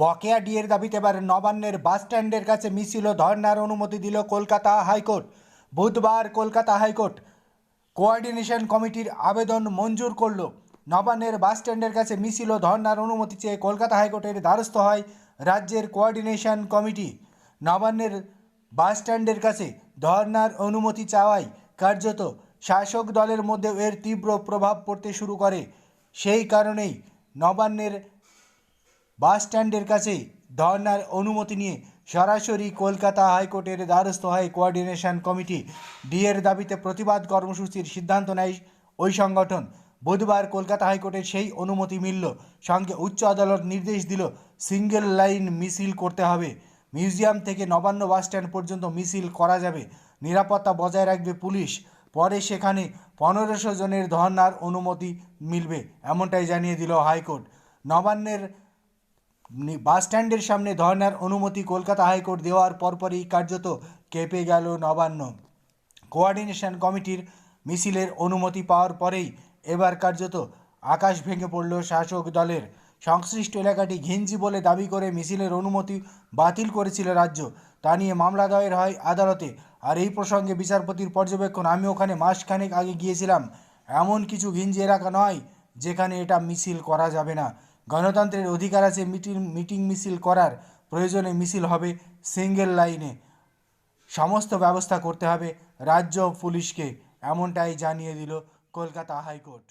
বকেয়া ডিএর দাবিতে এবার নবান্নের বাস স্ট্যান্ডের কাছে মিছিল ধর্নার অনুমতি দিল কলকাতা হাইকোর্ট। বুধবার কলকাতা হাইকোর্ট কোঅর্ডিনেশন কমিটির আবেদন মঞ্জুর করল। নবান্নের বাস স্ট্যান্ডের কাছে মিছিল ধর্নার অনুমতি চেয়ে কলকাতা হাইকোর্টের দ্বারস্থ হয় রাজ্যের কোঅর্ডিনেশন কমিটি। নবান্নের বাস স্ট্যান্ডের কাছে ধর্নার অনুমতি চাওয়ায় কার্যত শাসক দলের মধ্যে এর তীব্র প্রভাব পড়তে শুরু করে। সেই কারণেই নবান্নের বাস স্ট্যান্ডের কাছে ধর্নার অনুমতি নিয়ে সরাসরি কলকাতা হাইকোর্টের দ্বারস্থ হয় কোঅর্ডিনেশন কমিটি। ডিএর দাবিতে প্রতিবাদ কর্মসূচির সিদ্ধান্ত নেয় ওই সংগঠন। বুধবার কলকাতা হাইকোর্টের সেই অনুমতি মিলল। সঙ্গে উচ্চ আদালত নির্দেশ দিল, সিঙ্গেল লাইন মিছিল করতে হবে। মিউজিয়াম থেকে নবান্ন বাসস্ট্যান্ড পর্যন্ত মিছিল করা যাবে। নিরাপত্তা বজায় রাখবে পুলিশ। পরে সেখানে পনেরোশো জনের ধর্নার অনুমতি মিলবে, এমনটাই জানিয়ে দিল হাইকোর্ট। নবান্নের নি- বাস স্ট্যান্ডের সামনে ধর্নার অনুমতি কলকাতা হাইকোর্ট দেওয়ার পরপরই কার্যত কেঁপে গেল নবান্ন। কোঅর্ডিনেশন কমিটির মিছিলের অনুমতি পাওয়ার পরেই এবার কার্যত আকাশ ভেঙে পড়ল শাসক দলের। সংশ্লিষ্ট এলাকাটি ঘিঞ্জি বলে দাবি করে মিছিলের অনুমতি বাতিল করেছিল রাজ্য। তা নিয়ে মামলা দায়ের হয় আদালতে। আর এই প্রসঙ্গে বিচারপতির পর্যবেক্ষণ, আমি ওখানে মাসখানেক আগে গিয়েছিলাম। এমন কিছু ঘিঞ্জি এলাকা নয় যেখানে এটা মিছিল করা যাবে না। গণতন্ত্রের অধিকার আছে, মিটিং মিটিং মিছিল করার প্রয়োজনে মিছিল হবে সিঙ্গেল লাইনে সমস্ত ব্যবস্থা করতে হবে, রাজ্য পুলিশকে, এমনটাই জানিয়ে দিল কলকাতা হাইকোর্ট।